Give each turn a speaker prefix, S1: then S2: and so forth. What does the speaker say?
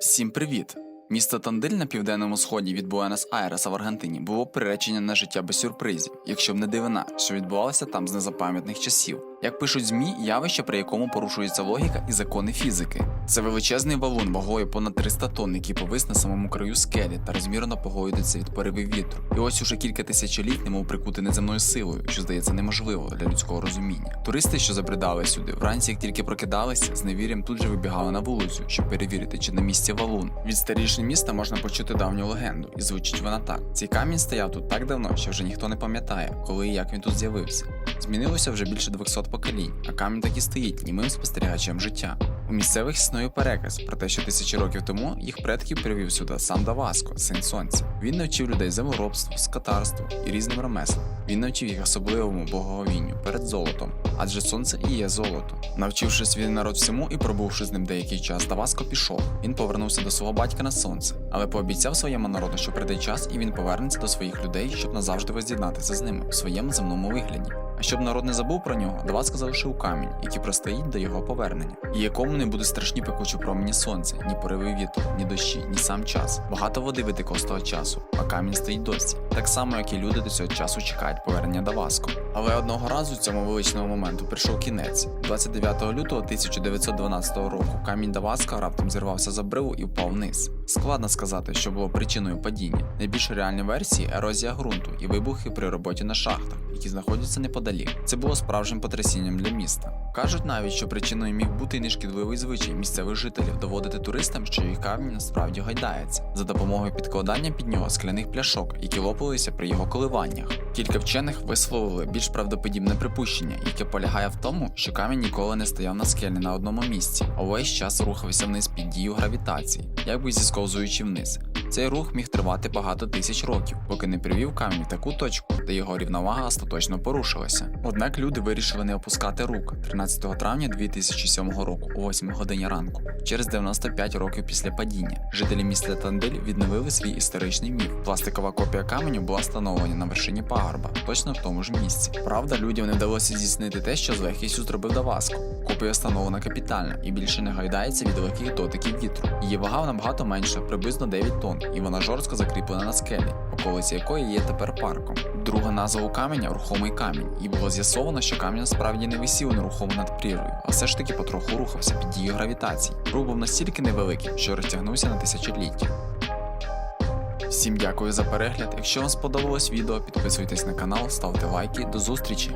S1: Всім привіт! Місто Тандиль на південному сході від Буенос-Айреса в Аргентині було приречення на життя без сюрпризів, якщо б не дивина, що відбувалося там з незапам'ятних часів. Як пишуть ЗМІ, явище, при якому порушується логіка і закони фізики. Це величезний валун вагою понад 300 тонн, який повис на самому краю скелі та розмірно погоюється від поривів вітру. І ось уже кілька тисячоліть немов прикути неземною силою, що здається неможливо для людського розуміння. Туристи, що забридали сюди, вранці, як тільки прокидалися, з невір'ям тут же вибігали на вулицю, щоб перевірити, чи на місці валун. Від старішин міста можна почути давню легенду, і звучить вона так: цей камінь стояв тут так давно, що вже ніхто не пам'ятає, коли і як він тут з'явився. Змінилося вже більше 200 поколінь, а камінь так і стоїть німим спостерігачем життя. У місцевих існує переказ про те, що тисячі років тому їх предків привів сюди сам Даваско, син сонця. Він навчив людей землеробству, скотарству і різним ремеслам. Він навчив їх особливому боговінню перед золотом, адже сонце і є золото. Навчивши свій народ всьому і пробувши з ним деякий час, Даваско пішов. Він повернувся до свого батька на сонце, але пообіцяв своєму народу, що прийде час і він повернеться до своїх людей, щоб назавжди воз'єднатися з ними в своєму земному вигляді. А щоб народ не забув про нього, Даваско залишив камінь, який простоїть до його повернення, і якому не будуть страшні пекучі промені сонця, ні пориви вітру, ні дощі, ні сам час. Багато води витекло з того часу, а камінь стоїть досі. Так само, як і люди до цього часу чекають повернення Даваско. Але одного разу цьому величному моменту прийшов кінець. 29 лютого 1912 року камінь Даваска раптом зірвався з обриву і впав вниз. Складно сказати, що було причиною падіння. Найбільш реальні версії ерозія ґрунту і вибухи при роботі на шахтах, які знаходяться неподалік. Це було справжнім потрясінням для міста. Кажуть навіть, що причиною міг бути нешкідливий звичай місцевих жителів доводити туристам, що їх камінь насправді гайдається, за допомогою підкладання під нього скляних пляшок, які лопалися при його коливаннях. Кілька вчених висловили більш правдоподібне припущення, яке полягає в тому, що камінь ніколи не стояв на скелі на одному місці, а весь час рухався вниз під дією гравітації, якби зісковзуючи вниз. Цей рух міг тривати багато тисяч років, поки не привів камінь в таку точку, де його рівновага остаточно порушилася. Однак люди вирішили не опускати рук 13 травня 2007 року о 8 годині ранку, через 95 років після падіння. Жителі міста Тандиль відновили свій історичний міф. Пластикова копія каменю була встановлена на вершині пагорба, точно в тому ж місці. Правда, людям не вдалося здійснити те, що з легкістю зробив Даваско. Копія встановлена капітально і більше не гайдається від легких дотиків вітру. Її вага набагато менша, приблизно 9 тонн, і вона жорстко закріплена на скелі, околиці якої є тепер парком. Друга назва у каменя рухомий камінь, і було з'ясовано, що камінь насправді не висів нерухомо над прірвою, а все ж таки потроху рухався під дією гравітації. Рух був настільки невеликий, що розтягнувся на тисячоліття. Всім дякую за перегляд. Якщо вам сподобалось відео, підписуйтесь на канал, ставте лайки. До зустрічі!